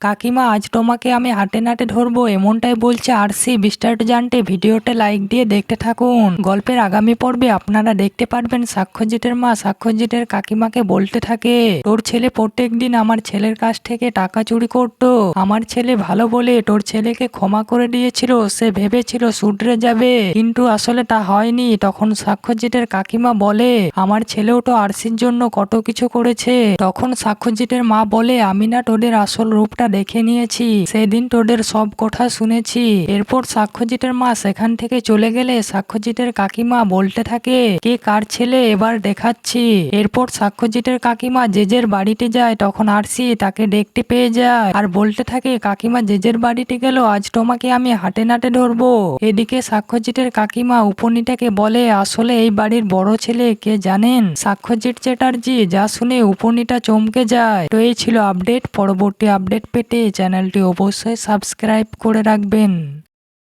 কাকিমা, আজ তোমাকে আমি হাটে নাটে ধরবো, এমনটাই বলছে আরসি বিস্তারিত জানতে। ভিডিওতে লাইক দিয়ে দেখতে থাকুন। গল্পের আগামী পর্বে আপনারা দেখতে পারবেন সাক্ষ্যজিতের মা। সাক্ষ্যজিতের কাকিমাকে বলতে থাকে, তোর ছেলে প্রত্যেক দিন আমার ছেলের কাছ থেকে টাকা চুরি করত। আমার ছেলে ভালো বলে তোর ছেলেকে ক্ষমা করে দিয়েছিল। সে ভেবেছিল শুধরে যাবে। কিন্তু আসলে তা হয়নি। তখন সাক্ষ্যজিতের কাকিমা বলে, আমার ছেলেও তো আরসির জন্য কত কিছু করেছে। তখন সাক্ষ্যজিতের মা বলে, আমি না তোদের আসল রূপটা দেখে নিয়েছি। সেদিন তোদের সব কথা শুনেছি। এরপর সাক্ষ্যজিতের মা সেখান থেকে চলে গেলে সাক্ষ্যজিতের কাকিমা বলতে থাকে, কে কার ছেলে এবার দেখাচ্ছি? এরপর সাক্ষ্যজিতের কাকিমা জেজের বাড়িতে যায়, তখন আরসি তাকে দেখতে পেয়ে যায় আর বলতে থাকে, কাকিমা জেজের বাড়িতে গেল, আজ তোমাকে আমি হাটে নাটে ধরবো। এদিকে সাক্ষ্যজিতের কাকিমা উপনীটাকে বলে, আসলে এই বাড়ির বড় ছেলে কে জানেন? সাক্ষ্যজিৎ চ্যাটার্জি যা শুনে উপনীটা চমকে যায়। তো এই ছিল আপডেট, পরবর্তী আপডেট পেতে চ্যানেলটি অবশ্যই সাবস্ক্রাইব করে রাখবেন।